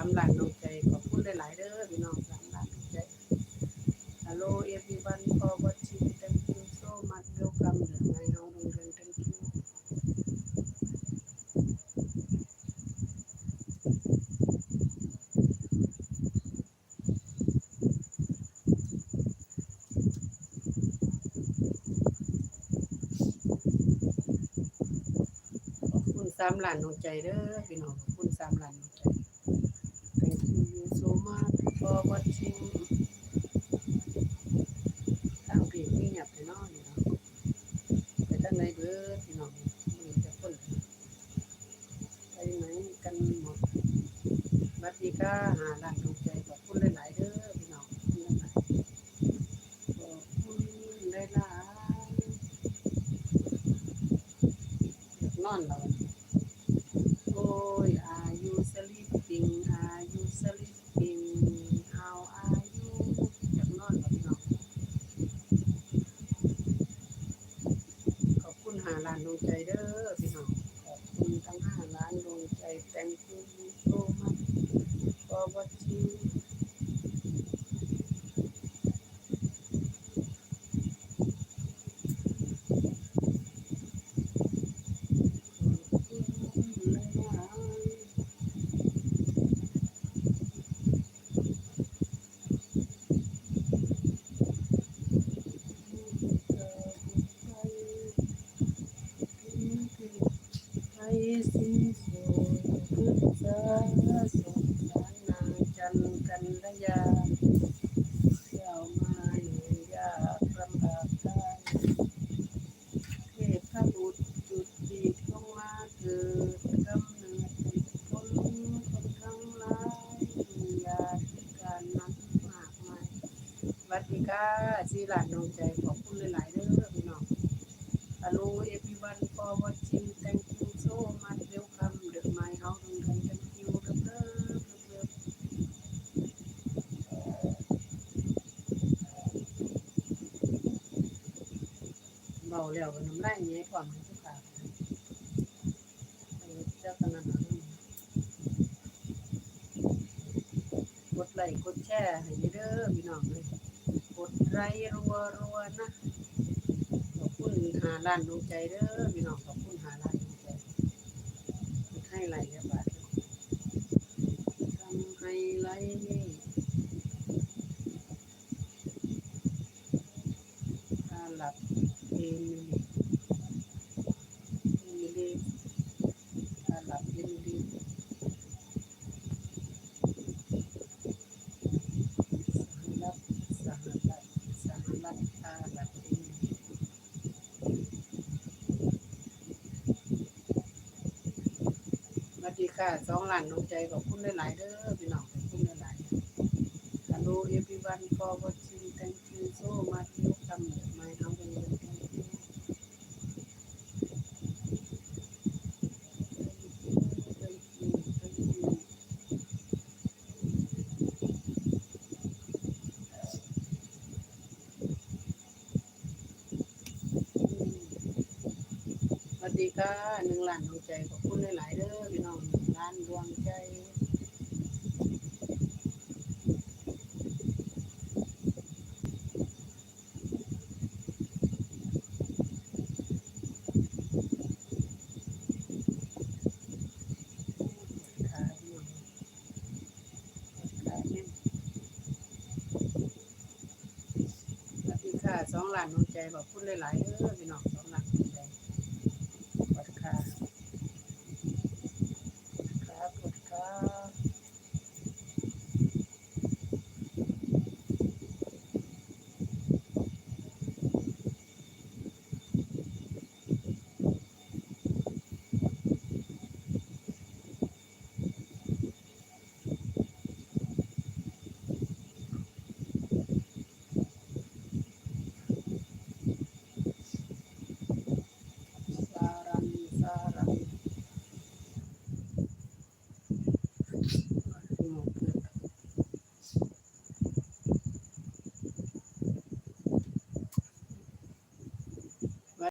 ามล้านดวงใจขอบคุณหลาย ๆ เด้อพี่น้องสามล้านดวงใจ Hello everyone for watching thank you so much welcome เดือนในโนงเรน thank you ขอบคุณสามล้านดวงใจเด้อพี่น้องขอบคุณสามล้านดวงใจ thank you so much for watching ทางเพจนี่หยับไปเนอนนี่เนาะไปทางไหนเบิดพี่น้องมีแต่คนไปไหนกันหมด บัดนี้ก็หาล้านดวงใจขอบคุณหลายๆเด้อพี่น้องขอบคุณหลายๆอบคุณหลายๆอยากนอนแล้วโอ้ย are you sleeping are you sleeping how are you อยากนอนแล้วพี่น้องขอบคุณหาล้านดวงใจเด้อพี่น้องขอบคุณทั้งห้าล้านดวงใจ thank you so much for watching ขอบคุณหลายๆ ไทยสิ้นสุดพุทธาสงสารนางจันกันระยาเจ้ามาอยู่ยากลำบากได้เทพบุตรจุดจีบลงมาเกิดกำเนิดติดคนคนทั้งหลายยาที่การนั้นมากมาย วัดดีค่ะสีหลานน้องใจขอบคุณหลายๆเด้อพี่น้อง Hello everyone for watching. Thank you so much. Welcome to my house. and Thank you. Love, love, love. เบาแล้วก็น้ำลายแย่ความให้ทุกขาเออเจ้ากันนั่นน่ะกดไลค์กดแชร์ให้เด้อพี่น้องเลย ดไลค์รัวรัวนะขอบคุณหาล้านดวงใจเด้อพี่น้องขอบคุณหาล้านดวงใจให้ไหลแล้วบาททำให้ไหลถ้าหลับเองนี่ดีถ้าหลับเองดีสหรัฐสหรัฐสหรัฐถ้าหลับเองดี สวัสดีค่ะสองหลานน้องใจขอบคุณหลายๆเด้อพี่น้องขอบคุณหลายๆ Hello everyone for watching thank you so much welcome to สดีค่ะหนึ่งล้านดวงใจขอบคุณหลายๆเด้อพี่น้องงล้านดวงใจขาพี่น้องขายสวัสดีค่ะสองล้านดวงใจขอบคุณหลายๆเด้อพี่น้องสองล้าน cara.